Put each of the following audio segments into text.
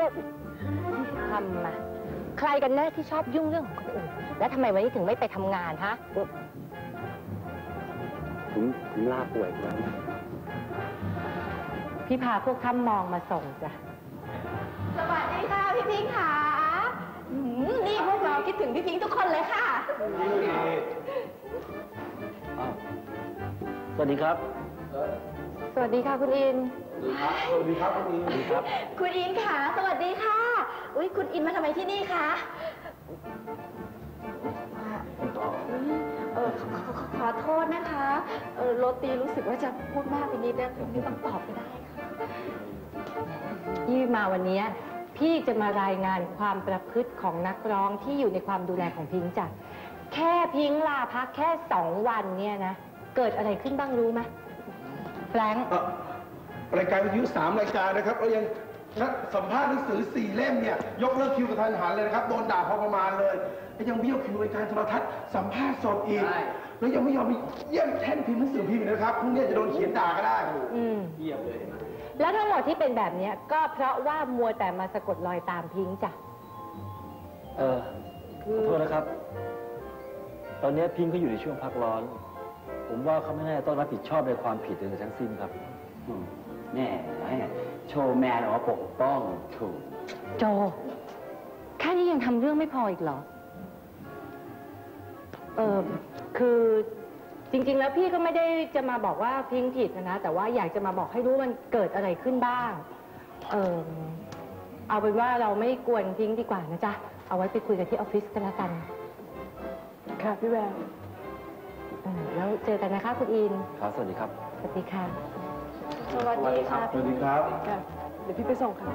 ก็ทำมาใครกันแน่ที่ชอบยุ่งเรื่องของคนอื่น แล้วทำไมวันนี้ถึงไม่ไปทำงานฮะผมผมลาป่วยครับพี่พาพวกท่านมองมาส่งจ้ะ สวัสดีค่ะพี่พิงค์ค่ะอืมนี่พวกเราคิดถึงพี่พิงค์ทุกคนเลยค่ะ อ้าวสวัสดีครับ สวัสดีค่ะคุณอิน สวัสดีครับ สวัสดีครับ คุณอินค่ะ สวัสดีค่ะ อุ้ยคุณอินมาทำไมที่นี่คะ เออขอขอขอโทษนะคะ เออโรตีรู้สึกว่าจะพูดมากไปนิดนะไม่ต้องตอบก็ได้ค่ะที่มาวันนี้พี่จะมารายงานความประพฤติของนักร้องที่อยู่ในความดูแลของพิงค์จ้ะแค่พิงค์ลาพักแค่สองวันเนี่ยนะ เกิดอะไรขึ้นบ้างรู้ไหม แฟรงค์เอ่อรายการวิทยุสามรายการนะครับแล้วยังนัดสัมภาษณ์หนังสือสี่เล่มเนี่ยยกเลิกคิวกระทันหันเลยนะครับโดนด่าพอประมาณเลยแล้วยังเบี้ยวคิวรายการโทรทัศน์สัมภาษณ์สดอีกแล้วยังไม่ยอมไปเยี่ยมแท่นพิมพ์หนังสือพิมพ์อีกนะครับพรุ่งนี้จะโดนเขียนด่าก็ได้ อืม เยี่ยมเลยแล้วทั้งหมดที่เป็นแบบเนี้ยก็เพราะว่ามัวแต่มาสะกดรอยตามพิงค์จ้ะ เออขอโทษนะครับ ตอนนี้พิงค์เขาอยู่ในช่วงพักร้อน ผมว่าเขาไม่น่าจะต้องรับผิดชอบในความผิดใดๆทั้งสิ้นครับแน่โชว์แมนออกมาปกป้องถูก โจ แค่นี้ยังทำเรื่องไม่พออีกเหรอ เออคือจริง ๆ แล้วพี่ก็ไม่ได้จะมาบอกว่าพิงค์ผิดนะ แต่ว่าอยากจะมาบอกให้รู้มันเกิดอะไรขึ้นบ้าง เออเอาเป็นว่าเราไม่กวนพิงค์ดีกว่านะจ๊ะ เอาไว้ไปคุยกันที่ออฟฟิศกันละกัน ค่ะพี่แวว เออแล้วเจอกันนะคะคุณอินครับสวัสดีครับ สวัสดีค่ะ สวัสดีค่ะสวัสดีครับค่ะเดี๋ยวพี่ไปส่งค่ะ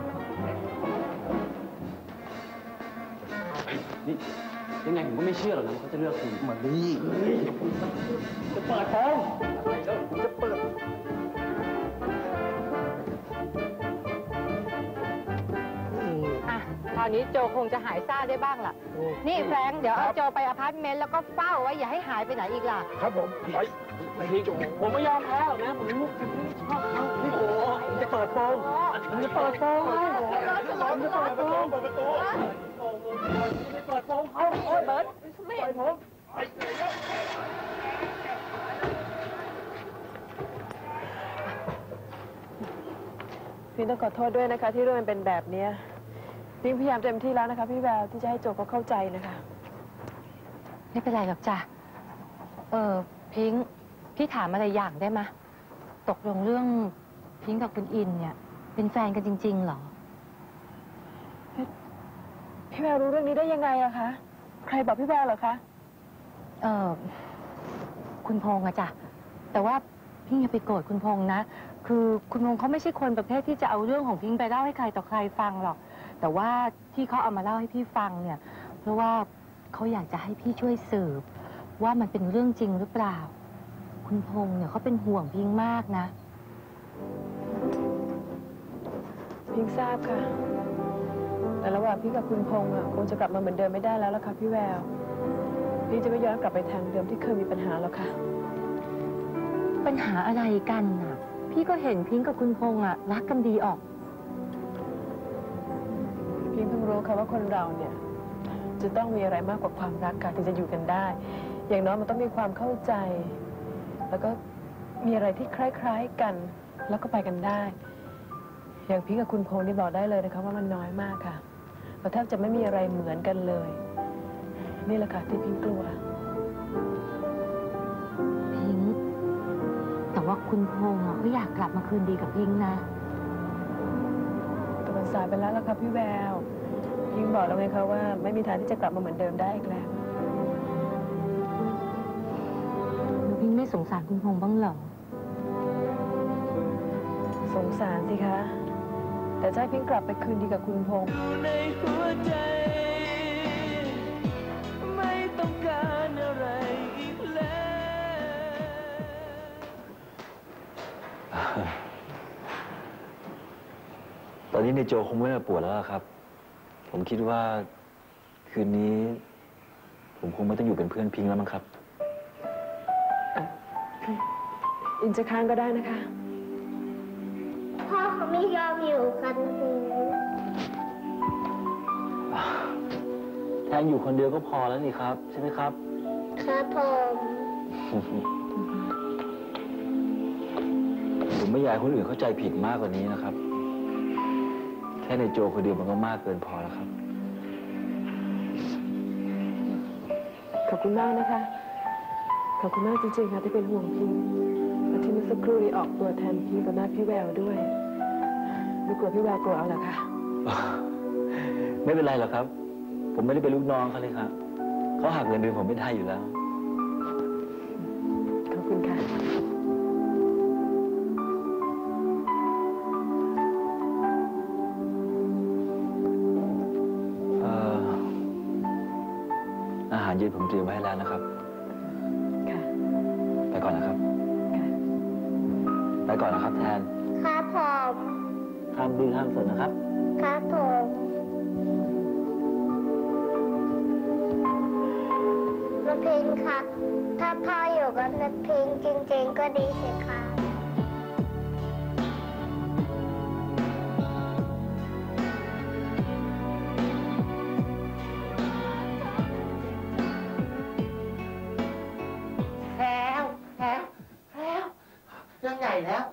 นี่ยังไงผมก็ไม่เชื่อหรอกนะว่าเขาจะเลือกคุณมานี่จะเปิดโปงาวนี้โจคงจะหายซ่าได้บ้างล่ะ นี่แฟรงค์เดี๋ยวเอาโจไปอพาร์ตเมนต์แล้วก็เฝ้าไว้อย่าให้หายไปไหนอีกล่ะ ครับผมไปพี่ผมไม่ยอมแพ้หรอกนะผมชอบเขาพี่โอ้ผมจะเปิดโปงผมจะเปิดโปงให้ผมจะเปิดโปงเปิดประตูเปิดโปงเขาโอ้ยเบิร์ตไม่ผมพี่ต้องขอโทษด้วยนะคะที่เรื่องมันเป็นแบบเนี้ย พิงพยายามเต็มที่แล้วนะคะ พี่แววที่จะให้โจเขาเข้าใจนะคะ ไม่เป็นไรหรอกจ้ะ เออพิงค์พี่ถามอะไรอย่างได้ไหมะตกลงเรื่องพิงค์กับคุณอินเนี่ย เป็นแฟนกันจริง ๆ เหรอ พี่แววรู้เรื่องนี้ได้ยังไงอะคะ ใครบอกพี่แววเหรอคะ เออคุณพงษ์อะจ้ะ แต่ว่าพี่อย่าไปโกรธคุณพงษ์นะ คือคุณพงษ์เขาไม่ใช่คนประเภทที่จะเอาเรื่องของพิงค์ไปเล่าให้ใครต่อใครฟังหรอก แต่ว่าที่เขาเอามาเล่าให้พี่ฟังเนี่ย เพราะว่าเขาอยากจะให้พี่ช่วยสืบ ว่ามันเป็นเรื่องจริงหรือเปล่า คุณพงษ์เนี่ยเขาเป็นห่วงพิงค์มากนะ พิงทราบค่ะ แต่ระหว่างพี่กับคุณพงษ์อะคงจะกลับมาเหมือนเดิมไม่ได้แล้วล่ะค่ะพี่แวว พี่จะไม่ย้อนกลับไปทางเดิมที่เคยมีปัญหาแล้วค่ะ ปัญหาอะไรกันน่ะ พี่ก็เห็นพิงค์กับคุณพงษ์อะรักกันดีออก รู้ค่ะว่าคนเราเนี่ยจะต้องมีอะไรมากกว่าความรักค่ะถึงจะอยู่กันได้ อย่างน้อยมันต้องมีความเข้าใจ แล้วก็มีอะไรที่คล้าย ๆกัน แล้วก็ไปกันได้ อย่างพิงกับคุณพงษ์นี่บอกได้เลยนะคะว่ามันน้อยมากค่ะเราแทบจะไม่มีอะไรเหมือนกันเลย นี่แหละค่ะที่พิงกลัว พิงค์แต่ว่าคุณพงษ์อะเขาอยากกลับมาคืนดีกับพิงค์นะแต่มันสายไปแล้วล่ะค่ะพี่แวว พิงบอกแล้วไงคะว่าไม่มีทางที่จะกลับมาเหมือนเดิมได้อีกแล้วแล้วพิงค์ไม่สงสารคุณพงษ์บ้างเหรอ สงสารสิคะ แต่จะให้พิงกลับไปคืนดีกับคุณพงษ์ในหัวใจ ไม่ต้องการอะไรอีกแล้ว ตอนนี้ในโจคงไม่มาปวดแล้วล่ะครับ ผมคิดว่าคืนนี้ ผมคงไม่ต้องอยู่เป็นเพื่อนพิงแล้วมั้งครับ อินจะค้างก็ได้นะคะ พ่อเขาไม่ยอมอยู่กันแทนอยู่คนเดียวก็พอแล้วนี่ครับ ใช่ไหมครับ ครับผม ผมไม่อยากคนอื่นเข้าใจผิดมากกว่านี้นะครับ แค่ในโจคนเดียวมันก็มากเกินพอแล้วครับ ขอบคุณมากนะคะ ขอบคุณมากจริงๆค่ะที่เป็นห่วงพิงและที่เมื่อสักครู่นี้ออกตัวแทนพิงต่อหน้าพี่แววด้วยไม่กลัวพี่แววกลัวเอาเหรอคะไม่เป็นไรหรอกครับ ผมไม่ได้เป็นลูกน้องเขาเลยครับเขาหักเงินเดือนผมไม่ได้อยู่แล้ว อาหารเย็นผมเตรียมไว้ให้แล้วนะครับ ค่ะ ไปก่อนนะครับ ค่ะ ไปก่อนนะครับ แทน ครับผมห้ามดื้อห้ามสนนะครับ ครับผมนกพิงค่ะถ้าพ่ออยู่กับนกพิงจริงๆก็ดีสิคะแใหญ่แล้ว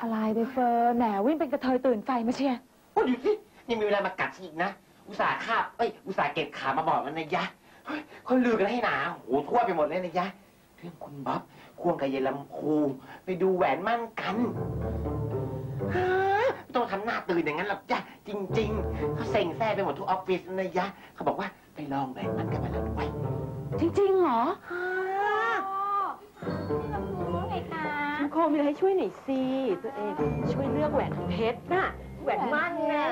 อะไรไปเฟิร์นแหมวิ่งเป็นกระเทยตื่นใจมาเชียร์โอ้ยดูสิยังมีเวลามากัดฉันอีกนะ อุตส่าห์คาบเอ้ย อุตส่าห์เก็บขามาบอกมันนะยะเฮ้ยคนลือกันให้หนาโหทั่วไปหมดเลยนะยะ เรื่องคุณบ๊อบควงกับเยายลำพูไปดูแหวนมั่นกันฮะไม่ต้องทำหน้าตื่นอย่างนั้นหรอกจ้ะจริง ๆเขาเซ็งแซ่ไปหมดทุกออฟฟิศนะยะ เขาบอกว่าไปลองแหวนมั่นกันมาแล้วด้วยจริงๆเหรอคุณ โคมีอะไรให้ช่วยหน่อยสิตัวเองช่วยเลือกแหวนเพชรน่ะแหวนมั่นน่ะ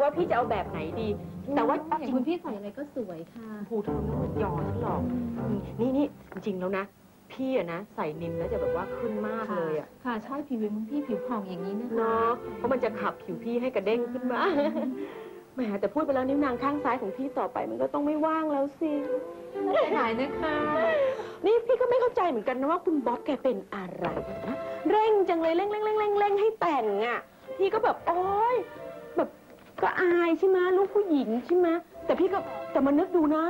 ว่าพี่จะเอาแบบไหนดี แต่ว่าอย่างคุณพี่ใส่อะไรก็สวยค่ะภูเธอไม่ต้องยอฉันหรอกอืมนี่นี่จริงๆแล้วนะ พี่อะนะใส่นิมแล้วจะแบบว่าขึ้นมากเลยอะค่ะใช่ผิวคุณพี่ผิวผ่องอย่างนี้นะคะเนาะเพราะมันจะขับผิวพี่ให้กระเด้งขึ้นมา แหมแต่พูดไปแล้วนิ้วนางข้างซ้ายของพี่ต่อไปมันก็ต้องไม่ว่างแล้วสิหายนะคะ นี่พี่ก็ไม่เข้าใจเหมือนกันนะว่าคุณบ๊อบแกเป็นอะไรนะเร่งจังเลยเร่งเร่งเร่งเร่งเร่งให้แต่งอะ พี่ก็แบบโอ๊ยแบบก็อายใช่ไหมลูกผู้หญิงใช่ไหมแต่พี่ก็แต่มานึกดูนะ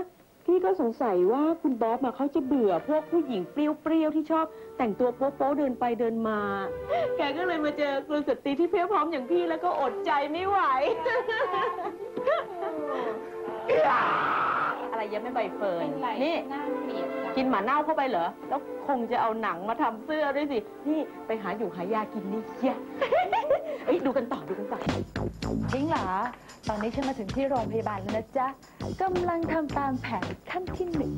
พี่ก็สงสัยว่าคุณบ๊อบมาเขาจะเบื่อพวกผู้หญิงเปรี้ยวๆที่ชอบ แต่งตัวโป๊ะๆเดินไปเดินมา แกก็เลยมาเจอกุลสตรีที่เพียบพร้อมอย่างพี่แล้วก็อดใจไม่ไหว อะไรยังไม่ใบเฟิร์นนี่น่าเกลียดจังกินหมาเน่าเข้าไปเหรอ แล้วคงจะเอาหนังมาทำเสื้อด้วยสิ นี่ไปหาอยู่หายากินนี่เชีย เอ้ยดูกันต่อดูกันต่อจริงเหรอ ตอนนี้ฉันมาถึงที่โรงพยาบาลแล้วนะจ๊ะกำลังทำตามแผนขั้นที่หนึ่ง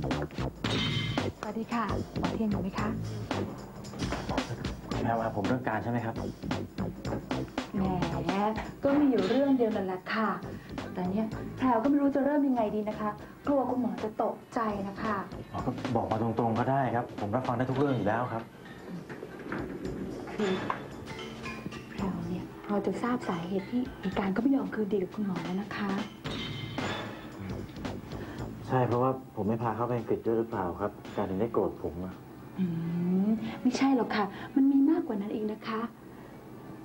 สวัสดีค่ะหมอเทียนอยู่ไหมคะแม่ว่าผมเรื่องการใช่ไหมครับ แหมก็มีอยู่เรื่องเดียวนั่นแหละค่ะ แต่เนี้ยแพรวก็ไม่รู้จะเริ่มยังไงดีนะคะ กลัวคุณหมอจะตกใจนะคะก็บอกมาตรงๆก็ได้ครับ ผมรับฟังได้ทุกเรื่องอยู่แล้วครับ คือแพรว เนี่ยพอจะทราบสาเหตุที่มีการก็ไม่ยอมคืนดีกับคุณหมอแล้วนะคะ ใช่เพราะว่าผมไม่พาเขาไปอังกฤษด้วยหรือเปล่าครับ การถึงได้โกรธผมอะอืมไม่ใช่หรอกค่ะ มันมีมากกว่านั้นเองนะคะ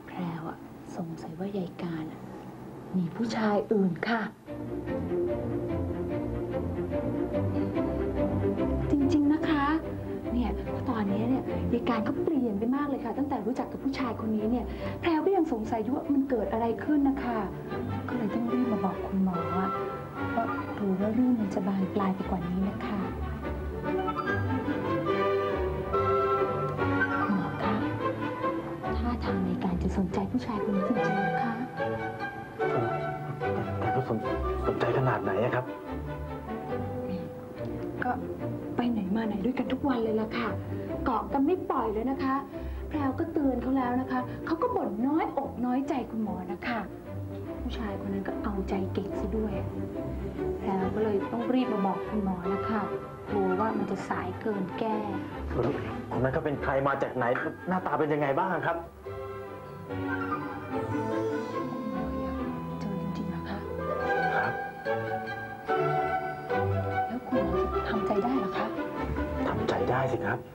แพรวอะสงสัยว่ายายการอะมีผู้ชายอื่นค่ะ จริง ๆ นะคะ ยยายการก็เปลี่ยนไปมากเลยค่ะ ตั้งแต่รู้จักกับผู้ชายคนนี้เนี่ยแพรวก็ยังสงสัยอยู่ว่ามันเกิดอะไรขึ้นนะคะ ก็เลยต้องรีบมาบอกคุณหมออะเพราะรู้ว่าเรื่องมันจะบานปลายไปกว่านี้นะคะคุณหมอคะท่าทางในการจะสนใจผู้ชายคนนี้จริงๆนะคะแต่ก็สนสนใจขนาดไหนอะครับ ก็ไปไหนมาไหนด้วยกันทุกวันเลยล่ะค่ะ เกาะกันไม่ปล่อยเลยนะคะ แพรวก็เตือนเขาแล้วนะคะ เขาก็บ่นน้อยอกน้อยใจคุณหมอนะคะ ผู้ชายคนนั้นก็เอาใจเก่งซะด้วย แพรวก็เลยต้องรีบมาบอกคุณหมอนะคะกลัวว่ามันจะสายเกินแก้คนนั้นก็เป็นใครมาจากไหน หน้าตาเป็นยังไงบ้างครับเจอจริงๆเ